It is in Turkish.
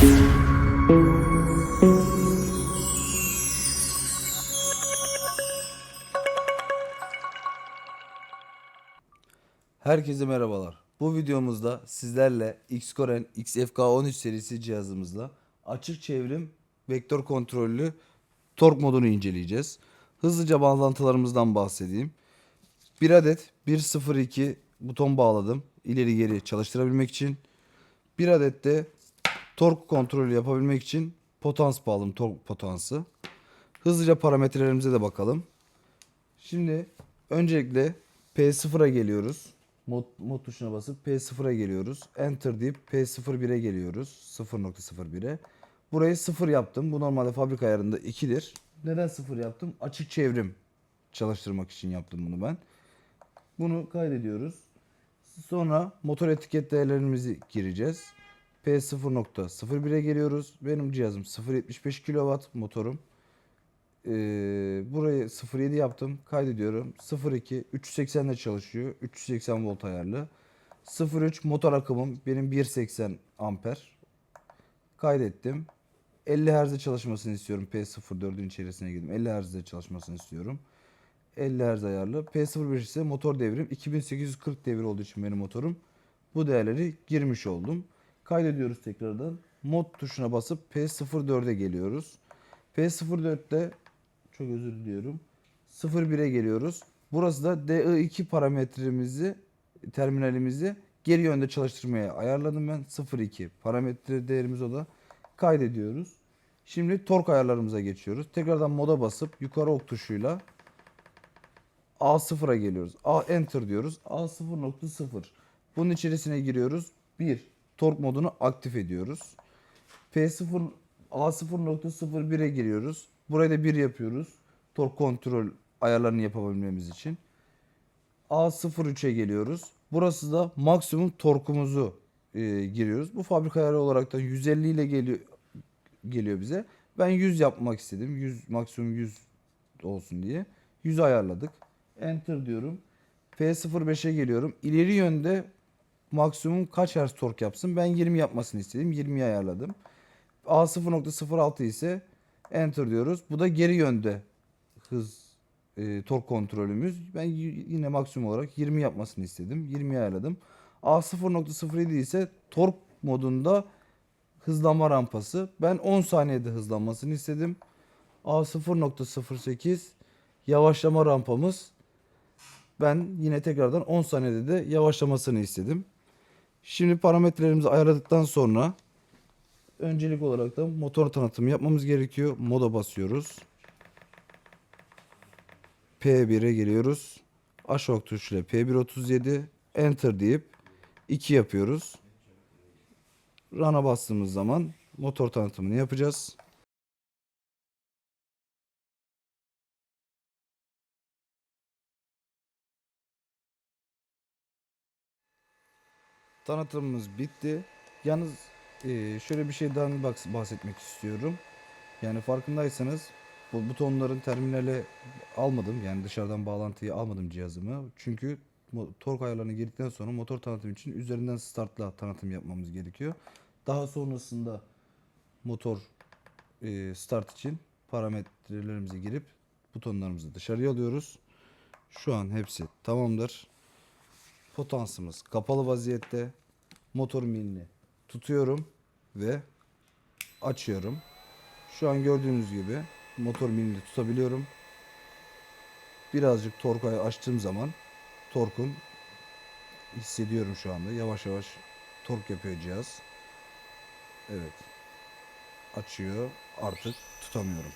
Herkese merhabalar. Bu videomuzda sizlerle Xcoren XFK13 serisi cihazımızla açık çevrim vektör kontrollü tork modunu inceleyeceğiz. Hızlıca bağlantılarımızdan bahsedeyim. Bir adet 102 buton bağladım ileri geri çalıştırabilmek için. Bir adet de tork kontrolü yapabilmek için potans bağladım tork potansı. Hızlıca parametrelerimize de bakalım. Şimdi öncelikle P0'a geliyoruz. Mod, mod tuşuna basıp P0'a geliyoruz. Enter deyip P01'e geliyoruz. 0.01'e. Burayı 0 yaptım. Bu normalde fabrika ayarında 2'dir. Neden 0 yaptım? Açık çevrim çalıştırmak için yaptım bunu ben. Bunu kaydediyoruz. Sonra motor etiket değerlerimizi gireceğiz. P0.01'e geliyoruz. Benim cihazım 0.75 kW motorum. Ee, burayı 0.7 yaptım. Kaydediyorum. 0.2 380'de çalışıyor. 380 volt ayarlı. 0.3 motor akımım benim 1.80 amper. Kaydettim. 50 Hz'de çalışmasını istiyorum. P04'ün içerisine girdim. 50 Hz'de çalışmasını istiyorum. 50 Hz ayarlı. P05 ise motor devrim. 2840 devir olduğu için benim motorum. Bu değerleri girmiş oldum. Kaydediyoruz tekrardan. Mod tuşuna basıp P04'e geliyoruz. P04'te çok özür diliyorum. 01'e geliyoruz. Burası da DI2 parametremizi terminalimizi geri yönde çalıştırmaya ayarladım ben. 02 parametre değerimiz o da. Kaydediyoruz. Şimdi tork ayarlarımıza geçiyoruz. Tekrardan moda basıp yukarı ok tuşuyla A0'a geliyoruz. A enter diyoruz. A0.0. Bunun içerisine giriyoruz. 1. Tork modunu aktif ediyoruz. P0 A0.01'e giriyoruz. Burayı da 1 yapıyoruz. Tork kontrol ayarlarını yapabilmemiz için. A03'e geliyoruz. Burası da maksimum torkumuzu e, giriyoruz. Bu fabrika ayarı olarak da 150 ile geliyor geliyor bize. Ben 100 yapmak istedim. 100 maksimum 100 olsun diye. 100 ayarladık. Enter diyorum. P05'e geliyorum. İleri yönde maksimum kaç Hz tork yapsın? Ben 20 yapmasını istedim. 20'yi ayarladım. A0.06 ise enter diyoruz. Bu da geri yönde hız e, tork kontrolümüz. Ben yine maksimum olarak 20 yapmasını istedim. 20'yi ayarladım. A0.07 ise tork modunda hızlanma rampası. Ben 10 saniyede hızlanmasını istedim. A0.08 yavaşlama rampamız. Ben yine tekrardan 10 saniyede de yavaşlamasını istedim. Şimdi parametrelerimizi ayarladıktan sonra öncelik olarak da motor tanıtımı yapmamız gerekiyor. Moda basıyoruz. P1'e geliyoruz. Aşağı tuşuyla P137 Enter deyip 2 yapıyoruz. Run'a bastığımız zaman motor tanıtımını yapacağız. Tanıtımımız bitti. Yalnız eee, şöyle bir şeyden bahsetmek istiyorum. Yani farkındaysanız bu butonların terminale almadım. Yani dışarıdan bağlantıyı almadım cihazımı. Çünkü tork ayarlarına girdikten sonra motor tanıtım için üzerinden startla tanıtım yapmamız gerekiyor. Daha sonrasında motor eee, start için parametrelerimize girip butonlarımızı dışarıya alıyoruz. Şu an hepsi tamamdır. Potansımız kapalı vaziyette. Motor milini tutuyorum ve açıyorum. Şu an gördüğünüz gibi motor milini tutabiliyorum. Birazcık torkayı açtığım zaman torkun hissediyorum şu anda. Yavaş yavaş tork yapıyor cihaz. Evet. Açıyor. Artık tutamıyorum.